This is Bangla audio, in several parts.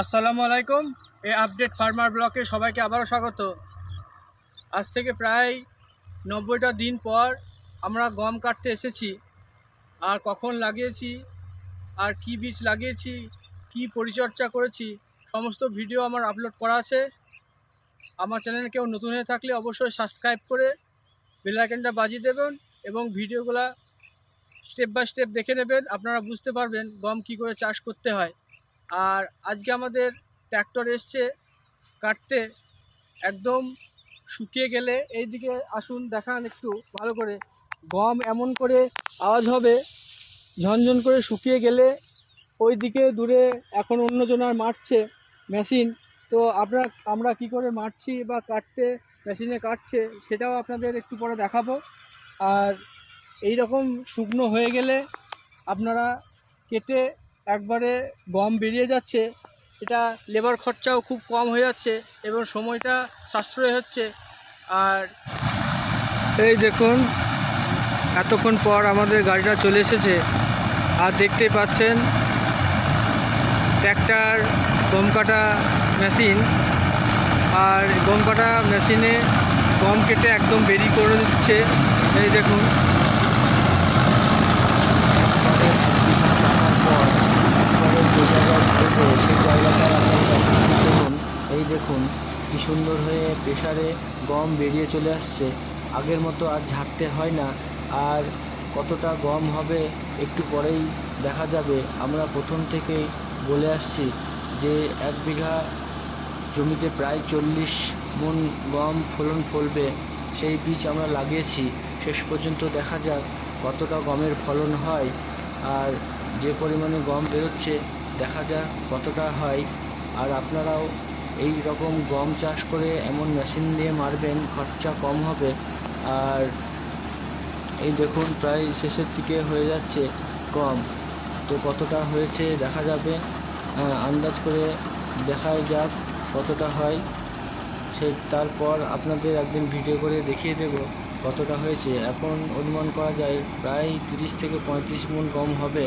আসসালামু আলাইকুম এই আপডেট ফার্মার ব্লকে সবাইকে আবারও স্বাগত। আজ থেকে প্রায় নব্বইটা দিন পর আমরা গম কাটতে এসেছি। আর কখন লাগিয়েছি, আর কি বীজ লাগিয়েছি, কি পরিচর্যা করেছি, সমস্ত ভিডিও আমার আপলোড করা আছে। আমার চ্যানেলে কেউ নতুন হয়ে থাকলে অবশ্যই সাবস্ক্রাইব করে বেলাইকেনটা বাজিয়ে দেবেন এবং ভিডিওগুলা স্টেপ বাই স্টেপ দেখে নেবেন। আপনারা বুঝতে পারবেন গম কি করে চাষ করতে হয়। আর আজকে আমাদের ট্র্যাক্টর এসছে কাটতে। একদম শুকিয়ে গেলে এই দিকে আসুন, দেখান একটু, ভালো করে। গম এমন করে আওয়াজ হবে, ঝনঝন করে শুকিয়ে গেলে ওই দিকে দূরে এখন অন্যজনার মারছে মেশিন তো আপনার, আমরা কি করে মারছি বা কাটতে মেশিনে কাটছে সেটাও আপনাদের একটু পরে দেখাবো। আর এই রকম শুকনো হয়ে গেলে আপনারা কেটে একবারে গম বেরিয়ে যাচ্ছে, এটা লেবার খরচাও খুব কম হয়ে যাচ্ছে এবং সময়টা সাশ্রয় হচ্ছে। আর এই দেখুন, এতক্ষণ পর আমাদের গাড়িটা চলে এসেছে। আর দেখতে পাচ্ছেন ট্র্যাক্টর গম কাটা মেশিন আর গম কাটা মেশিনে গম কেটে একদম বেরি করে দিচ্ছে। এই দেখুন দেখুন, কি সুন্দর হয়ে প্রেসারে গম বেরিয়ে চলে আসছে। আগের মতো আর ঝাড়তে হয় না। আর কতটা গম হবে একটু পরেই দেখা যাবে। আমরা প্রথম থেকেই বলে আসছি যে এক বিঘা জমিতে প্রায় চল্লিশ মন গম ফলন ফলবে। সেই বীজ আমরা লাগিয়েছি। শেষ পর্যন্ত দেখা যাক কতটা গমের ফলন হয়। আর যে পরিমাণে গম বেরোচ্ছে, দেখা যাক কতটা হয়। আর আপনারাও এই রকম গম চাষ করে এমন মেশিন দিয়ে মারবেন, খরচা কম হবে। আর এই দেখুন, প্রায় শেষের দিকে হয়ে যাচ্ছে গম। তো কতটা হয়েছে দেখা যাবে। আন্দাজ করে দেখা যাক কতটা হয়। সে তারপর আপনাদের একদিন ভিডিও করে দেখিয়ে দেব কতটা হয়েছে। এখন অনুমান করা যায় প্রায় তিরিশ থেকে পঁয়ত্রিশ মন গম হবে।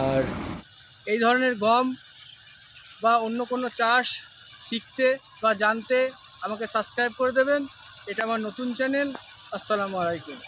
আর এই ধরনের গম বা অন্য কোনো চাষ শিখতে বা জানতে আমাকে সাবস্ক্রাইব করে দেবেন। এটা আমার নতুন চ্যানেল আসসালামু আলাইকুম।